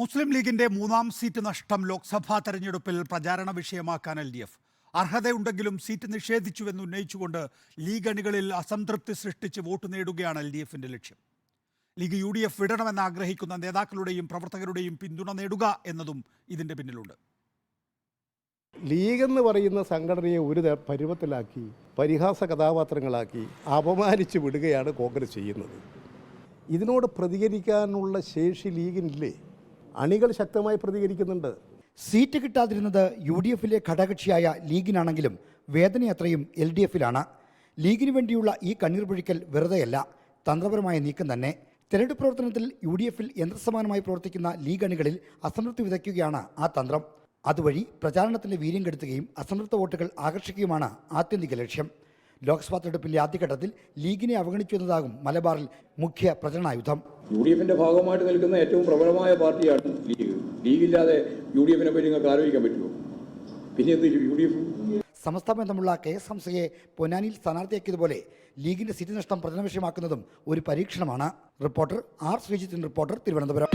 മുസ്ലിം ലീഗിന്റെ മൂന്നാം സീറ്റ് നഷ്ടം ലോക്സഭാ തെരഞ്ഞെടുപ്പിൽ പ്രചാരണ വിഷയമാക്കാൻ എൽ ഡി എഫ്. അർഹതയുണ്ടെങ്കിലും സീറ്റ് നിഷേധിച്ചുവെന്ന് ഉന്നയിച്ചുകൊണ്ട് ലീഗ് അണികളിൽ അസംതൃപ്തി സൃഷ്ടിച്ച് വോട്ട് നേടുകയാണ് എൽ ഡി എഫിന്റെ ലക്ഷ്യം. ലീഗ് യു ഡി എഫ് വിടണമെന്ന് ആഗ്രഹിക്കുന്ന നേതാക്കളുടെയും പ്രവർത്തകരുടെയും പിന്തുണ നേടുക എന്നതും ഇതിന്റെ പിന്നിലുണ്ട്. ലീഗ് എന്ന് പറയുന്ന സംഘടനയെ ഒരു പരുവത്തിലാക്കി പരിഹാസ കഥാപാത്രങ്ങളാക്കി അപമാനിച്ചു വിടുകയാണ് കോൺഗ്രസ് ചെയ്യുന്നത്. ഇതിനോട് പ്രതികരിക്കാനുള്ള ശേഷി ലീഗിനില്ലേ? അണികൾ ശക്തമായി പ്രതികരിക്കുന്നുണ്ട്. സീറ്റ് കിട്ടാതിരുന്നത് യു ഡി എഫിലെ ഘടകക്ഷിയായ ലീഗിനാണെങ്കിലും വേദനയത്രയും എൽ ഡി എഫിലാണ് ലീഗിന് വേണ്ടിയുള്ള ഈ കണ്ണീർ പൊഴിക്കൽ വെറുതെയല്ല തന്ത്രപരമായ നീക്കം തന്നെ. തെരഞ്ഞെടുപ്പ് പ്രവർത്തനത്തിൽ യു ഡി എഫിൽ യന്ത്രസമാനമായി പ്രവർത്തിക്കുന്ന ലീഗ് അണികളിൽ അസംതൃപ്തി വിതയ്ക്കുകയാണ് ആ തന്ത്രം. അതുവഴി പ്രചാരണത്തിന്റെ വീര്യം കെടുത്തുകയും അസംതൃപ്ത വോട്ടുകൾ ആകർഷിക്കുകയുമാണ് ആത്യന്തിക ലക്ഷ്യം. ലോക്സഭാ തെരഞ്ഞെടുപ്പിന്റെ ആദ്യഘട്ടത്തിൽ ലീഗിനെ അവഗണിച്ചു എന്നതാകും മലബാറിൽ മുഖ്യ പ്രചരണായുധം. യു ഡി എഫിന്റെ ഭാഗമായിട്ട് നിൽക്കുന്ന ഏറ്റവും പ്രബലമായ പാർട്ടിയാണ് ലീഗ്. ലീഗില്ലാതെ യു ഡി എഫിനെ പറ്റി നിങ്ങൾക്ക് ആലോചിക്കാൻ പറ്റുമോ? പിന്നെ എന്ത് യു ഡി എഫ്? സമസ്ത ബന്ധമുള്ള കെ എസ് ഹംസയെ പൊന്നാനിയിൽ സ്ഥാനാർത്ഥിയാക്കിയതുപോലെ ലീഗിന്റെ സീറ്റ് നഷ്ടം പ്രധാന വിഷയമാക്കുന്നതും ഒരു പരീക്ഷണമാണ്. റിപ്പോർട്ടർ ആർ ശ്രീജിത്തിൻ റിപ്പോർട്ടർ തിരുവനന്തപുരം.